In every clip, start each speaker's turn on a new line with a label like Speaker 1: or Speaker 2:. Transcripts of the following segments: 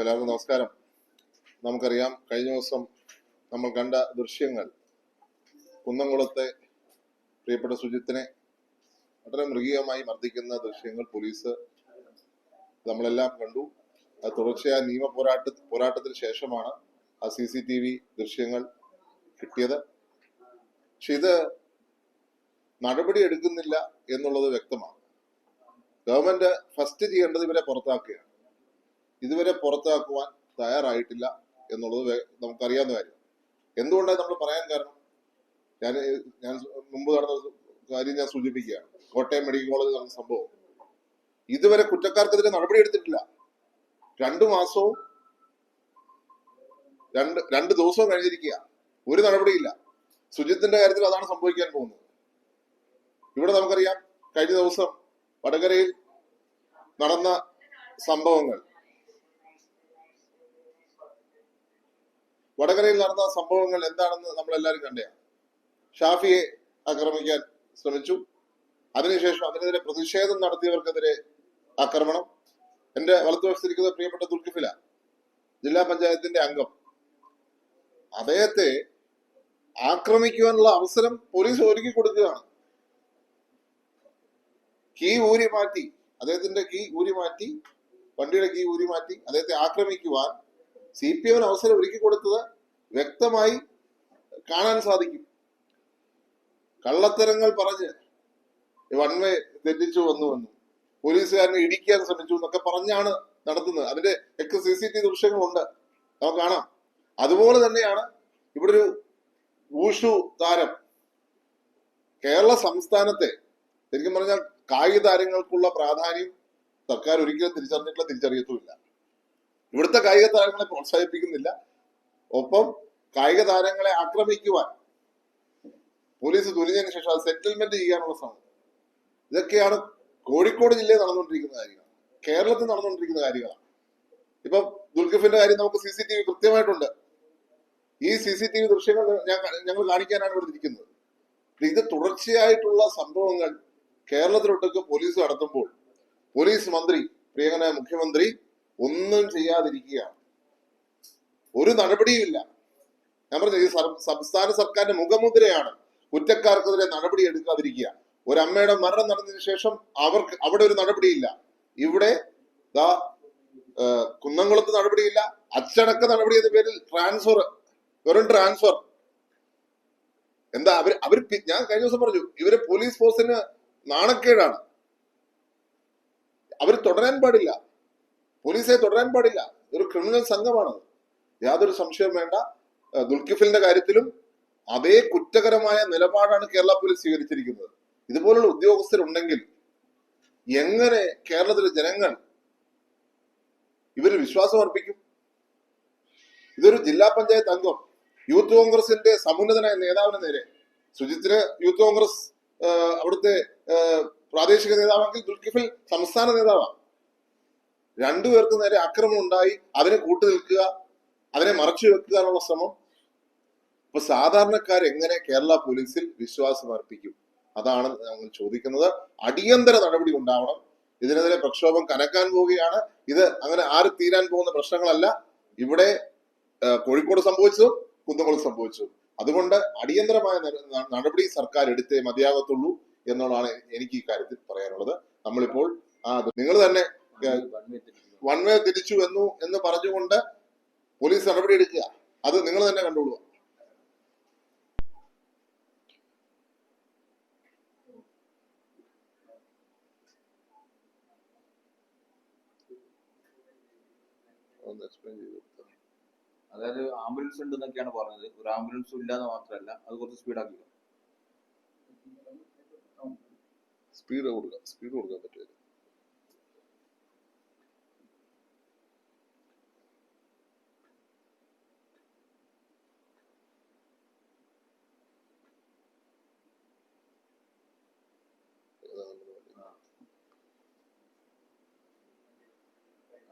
Speaker 1: എല്ലാവർക്കും നമസ്കാരം. നമുക്കറിയാം കഴിഞ്ഞ ദിവസം നമ്മൾ കണ്ട ദൃശ്യങ്ങൾ. കുന്നംകുളത്തെ പ്രിയപ്പെട്ട സുജിത്തിനെ വളരെ മൃഗീയമായി മർദ്ദിക്കുന്ന ദൃശ്യങ്ങൾ പോലീസ് നമ്മളെല്ലാം കണ്ടു. അത് തുടർച്ചയായ നിയമ പോരാട്ട പോരാട്ടത്തിന് ശേഷമാണ് ആ സി സി ടി വി ദൃശ്യങ്ങൾ കിട്ടിയത്. പക്ഷെ ഇത് നടപടി എടുക്കുന്നില്ല എന്നുള്ളത് വ്യക്തമാണ്. ഗവൺമെന്റ് ഫസ്റ്റ് ചെയ്യേണ്ടത് ഇവരെ പുറത്താക്കുകയാണ്. ഇതുവരെ പുറത്താക്കുവാൻ തയ്യാറായിട്ടില്ല എന്നുള്ളത് നമുക്കറിയാവുന്ന കാര്യം. എന്തുകൊണ്ടാണ് നമ്മൾ പറയാൻ കാരണം? ഞാൻ ഞാൻ മുമ്പ് നടന്ന കാര്യം ഞാൻ സൂചിപ്പിക്കുകയാണ്. കോട്ടയം മെഡിക്കൽ കോളേജ് നടന്ന സംഭവം. ഇതുവരെ കുറ്റക്കാർക്കെതിരെ നടപടി എടുത്തിട്ടില്ല. രണ്ടു മാസവും രണ്ട് രണ്ട് ദിവസവും കഴിഞ്ഞിരിക്കുക. ഒരു നടപടിയില്ല. സുജിത്തിന്റെ കാര്യത്തിൽ അതാണ് സംഭവിക്കാൻ പോകുന്നത്. ഇവിടെ നമുക്കറിയാം കഴിഞ്ഞ ദിവസം വടകരയിൽ നടന്ന സംഭവങ്ങൾ. വടകരയിൽ നടന്ന സംഭവങ്ങൾ എന്താണെന്ന് നമ്മൾ എല്ലാവരും കണ്ടെയാണ് ഷാഫിയെ ആക്രമിക്കാൻ ശ്രമിച്ചു. അതിനുശേഷം അതിനെതിരെ പ്രതിഷേധം നടത്തിയവർക്കെതിരെ ആക്രമണം. എന്റെ വലതുവശത്തിരിക്കുന്ന പ്രിയപ്പെട്ട ദുൽഖിഫില ജില്ലാ പഞ്ചായത്തിന്റെ അംഗം. അദ്ദേഹത്തെ ആക്രമിക്കുവാനുള്ള അവസരം പോലീസ് ഒരുക്കി കൊടുക്കുകയാണ്. കീ ഊരി മാറ്റി അദ്ദേഹത്തിന്റെ കീ ഊരി മാറ്റി വണ്ടിയുടെ കീ ഊരി മാറ്റി അദ്ദേഹത്തെ ആക്രമിക്കുവാൻ സി പി എമ്മിന് അവസരം ഒരുക്കി കൊടുത്തത് വ്യക്തമായി കാണാൻ സാധിക്കും. കള്ളത്തരങ്ങൾ പറഞ്ഞ് വൺ വേ തെറ്റിച്ചു വന്നു പോലീസുകാരനെ ഇടിക്കാൻ ശ്രമിച്ചു എന്നൊക്കെ പറഞ്ഞാണ് നടത്തുന്നത്. അതിന്റെ ഒക്കെ സി സി ടി ദൃശ്യങ്ങളുണ്ട്. നമുക്ക് കാണാം. അതുപോലെ തന്നെയാണ് ഇവിടെ ഒരു ഊഷു താരം. കേരള സംസ്ഥാനത്തെ ശരിക്കും പറഞ്ഞാൽ കായിക താരങ്ങൾക്കുള്ള പ്രാധാന്യം സർക്കാർ ഒരിക്കലും തിരിച്ചറിഞ്ഞിട്ടില്ല തിരിച്ചറിയത്തുമില്ല. ഇവിടുത്തെ കായിക താരങ്ങളെ പ്രോത്സാഹിപ്പിക്കുന്നില്ല. ഒപ്പം കായിക താരങ്ങളെ ആക്രമിക്കുവാൻ പോലീസ് തുനിഞ്ഞതിന് ശേഷം അത് സെറ്റിൽമെന്റ് ചെയ്യാനുള്ള ശ്രമം. ഇതൊക്കെയാണ് കോഴിക്കോട് ജില്ലയിൽ നടന്നുകൊണ്ടിരിക്കുന്ന കാര്യങ്ങൾ. കേരളത്തിൽ നടന്നുകൊണ്ടിരിക്കുന്ന കാര്യങ്ങളാണ്. ഇപ്പം ദുൽഖിഫിന്റെ കാര്യം നമുക്ക് സി സി ടി വി കൃത്യമായിട്ടുണ്ട്. ഈ സി സി ടി വി ദൃശ്യങ്ങൾ ഞങ്ങൾ കാണിക്കാനാണ് ഇവിടെ ഇരിക്കുന്നത്. ഇത് തുടർച്ചയായിട്ടുള്ള സംഭവങ്ങൾ കേരളത്തിലൊട്ടൊക്കെ പോലീസ് നടത്തുമ്പോൾ പോലീസ് മന്ത്രി പ്രിയങ്കനായ മുഖ്യമന്ത്രി ഒന്നും ചെയ്യാതിരിക്കുകയാണ്. ഒരു നടപടിയുമില്ല. ഞാൻ പറഞ്ഞു ഈ സംസ്ഥാന സർക്കാരിന്റെ മുഖമുദ്രയാണ് കുറ്റക്കാർക്കെതിരെ നടപടി എടുക്കാതിരിക്കുക. ഒരു അമ്മയുടെ മരണം നടന്നതിന് ശേഷം അവർക്ക് അവിടെ ഒരു നടപടിയില്ല. ഇവിടെ ദാ കുന്നംകുളത്ത് നടപടിയില്ല. അച്ചടക്ക നടപടി എന്ന പേരിൽ ട്രാൻസ്ഫർ വെറും ട്രാൻസ്ഫർ. എന്താ അവർ അവർ ഞാൻ കഴിഞ്ഞ ദിവസം പറഞ്ഞു ഇവർ പോലീസ് ഫോഴ്സിന് നാണക്കേടാണ്. അവർ തുടരാൻ പാടില്ല. പോലീസെ തുടരാൻ പാടില്ല. ഒരു ക്രിമിനൽ സംഘമാണ് യാതൊരു സംശയവും വേണ്ട. ദുൽഖിഫലിന്റെ കാര്യത്തിലും അതേ കുറ്റകരമായ നിലപാടാണ് കേരള പോലീസ് സ്വീകരിച്ചിരിക്കുന്നത്. ഇതുപോലുള്ള ഉദ്യോഗസ്ഥരുണ്ടെങ്കിൽ എങ്ങനെ കേരളത്തിലെ ജനങ്ങൾ ഇവർ വിശ്വാസം അർപ്പിക്കും? ഇതൊരു ജില്ലാ പഞ്ചായത്ത് അംഗം യൂത്ത് കോൺഗ്രസിന്റെ സമുന്നതനായ നേതാവിന് നേരെ. സുജിത്തിന് യൂത്ത് കോൺഗ്രസ് അവിടുത്തെ പ്രാദേശിക നേതാവെങ്കിൽ ദുൽഖിഫിൽ സംസ്ഥാന നേതാവാണ്. രണ്ടുപേർക്ക് നേരെ അക്രമം ഉണ്ടായി അതിനെ കൂട്ടു നിൽക്കുക അതിനെ മറച്ചു വെക്കുക എന്നുള്ള ശ്രമം. അപ്പൊ സാധാരണക്കാർ എങ്ങനെ കേരള പോലീസിൽ വിശ്വാസം അർപ്പിക്കും? അതാണ് ഞങ്ങൾ ചോദിക്കുന്നത്. അടിയന്തര നടപടി ഉണ്ടാവണം. ഇതിനെതിരെ പ്രക്ഷോഭം കനക്കാൻ പോവുകയാണ്. ഇത് അങ്ങനെ ആര് തീരാൻ പോകുന്ന പ്രശ്നങ്ങളല്ല. ഇവിടെ കോഴിക്കോട് സംഭവിച്ചു കുന്നംകുളം സംഭവിച്ചു. അതുകൊണ്ട് അടിയന്തരമായ നടപടി സർക്കാർ എടുത്തേ മതിയാകത്തുള്ളൂ എന്നുള്ളതാണ് എനിക്ക് ഈ കാര്യത്തിൽ പറയാനുള്ളത്. നമ്മളിപ്പോൾ ആ നിങ്ങൾ തന്നെ വൺ വേ തിരിച്ചു എന്നു എന്ന് പറഞ്ഞുകൊണ്ട് പോലീസ് നടപടി എടുക്കുക. അത് നിങ്ങൾ തന്നെ കണ്ടുകൊള്ളുക ഒന്ന് explain ചെയ്ത്
Speaker 2: അതായത് ആംബുലൻസ് ഉണ്ട് എന്നൊക്കെയാണ് പറഞ്ഞത്. ഒരു ആംബുലൻസും ഇല്ലാന്ന് മാത്രമല്ല അത് കുറച്ച് സ്പീഡ് സ്പീഡാക്കി
Speaker 1: സ്പീഡ് കൊടുക്കുക സ്പീഡ് കൊടുക്കാൻ പറ്റില്ല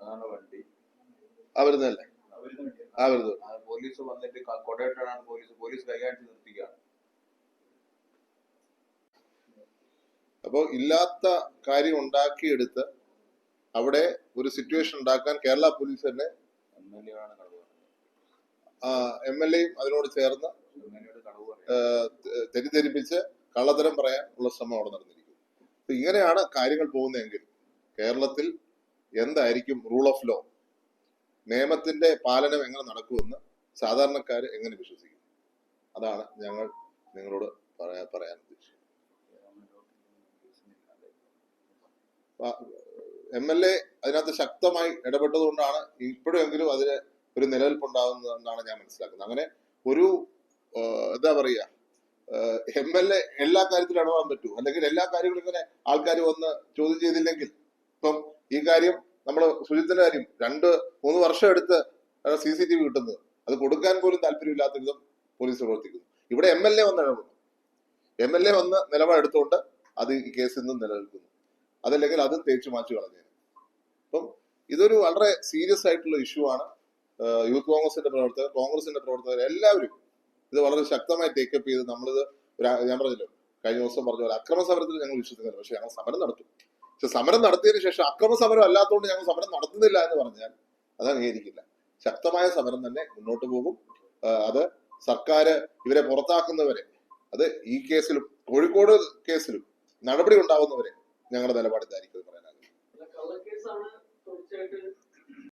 Speaker 1: ആ ആ
Speaker 2: പോലീസ് വന്നിട്ട് കൊടയിട്ടാണ് പോലീസ്. പോലീസ് കൈകാട്ടി നിർത്തിക്കുകയാണ്
Speaker 1: അപ്പോൾ ഇല്ലാത്ത കാര്യം ഉണ്ടാക്കിയെടുത്ത് അവിടെ ഒരു സിറ്റുവേഷൻ ഉണ്ടാക്കാൻ കേരള പോലീസ് തന്നെ
Speaker 2: എം എൽ
Speaker 1: എയും അതിനോട് ചേർന്ന് തെറ്റിദ്ധരിപ്പിച്ച് കള്ളത്തരം പറയാൻ ഉള്ള ശ്രമം അവിടെ നടന്നിരിക്കുന്നു. ഇങ്ങനെയാണ് കാര്യങ്ങൾ പോകുന്നതെങ്കിൽ കേരളത്തിൽ എന്തായിരിക്കും റൂൾ ഓഫ് ലോ നിയമത്തിന്റെ പാലനം എങ്ങനെ നടക്കുമെന്ന് സാധാരണക്കാർ എങ്ങനെ വിശ്വസിക്കും? അതാണ് ഞങ്ങൾ നിങ്ങളോട് പറയാ പറയാൻ ഉദ്ദേശിച്ചത്. എം എൽ എ അതിനകത്ത് ശക്തമായി ഇടപെട്ടതുകൊണ്ടാണ് ഇപ്പോഴെങ്കിലും അതിന് ഒരു നിലനിൽപ്പുണ്ടാകുന്നതെന്നാണ് ഞാൻ മനസ്സിലാക്കുന്നത്. അങ്ങനെ ഒരു എന്താ പറയുക എം എൽ എ എല്ലാ കാര്യത്തിലും ഇടപെടാൻ പറ്റൂ. അല്ലെങ്കിൽ എല്ലാ കാര്യങ്ങളും ഇങ്ങനെ ആൾക്കാർ വന്ന് ചോദ്യം ചെയ്തില്ലെങ്കിൽ ഈ കാര്യം നമ്മൾ സുജിത്തിന്റെ കാര്യം രണ്ട് മൂന്ന് വർഷം എടുത്ത് സി സി ടി വി കിട്ടുന്നത്. അത് കൊടുക്കാൻ പോലും താല്പര്യമില്ലാത്ത വിധം പോലീസ് പ്രവർത്തിക്കുന്നു. ഇവിടെ എം എൽ എ വന്ന് ഇടപെടും. എം എൽ എ വന്ന് നിലപാടെടുത്തുകൊണ്ട് അത് ഈ കേസിൽ നിന്നും നിലനിൽക്കുന്നു. അതല്ലെങ്കിൽ അത് തേച്ചു മാറ്റി കളഞ്ഞു അപ്പം ഇതൊരു വളരെ സീരിയസ് ആയിട്ടുള്ള ഇഷ്യൂ ആണ്. യൂത്ത് കോൺഗ്രസിന്റെ പ്രവർത്തകർ കോൺഗ്രസിന്റെ പ്രവർത്തകർ എല്ലാവരും ഇത് വളരെ ശക്തമായി ടേക്കപ്പ് ചെയ്ത് നമ്മളിത് ഞാൻ പറഞ്ഞല്ലോ കഴിഞ്ഞ ദിവസം പറഞ്ഞ പോലെ അക്രമ സമരത്തിൽ ഞങ്ങൾ വിശ്വസിക്കുന്നില്ല. പക്ഷെ ഞങ്ങൾ സമരം നടത്തും. പക്ഷെ സമരം നടത്തിയതിനു ശേഷം അക്രമ സമരം അല്ലാത്തതുകൊണ്ട് ഞങ്ങൾ സമരം നടത്തുന്നില്ല എന്ന് പറഞ്ഞാൽ അത് അംഗീകരിക്കില്ല. ശക്തമായ സമരം തന്നെ മുന്നോട്ട് പോകും. അത് സർക്കാർ ഇവരെ പുറത്താക്കുന്നവരെ അത് ഈ കേസിലും കോഴിക്കോട് കേസിലും നടപടി ഉണ്ടാവുന്നവരെ ഞങ്ങളുടെ നിലപാട് ഇതായിരിക്കും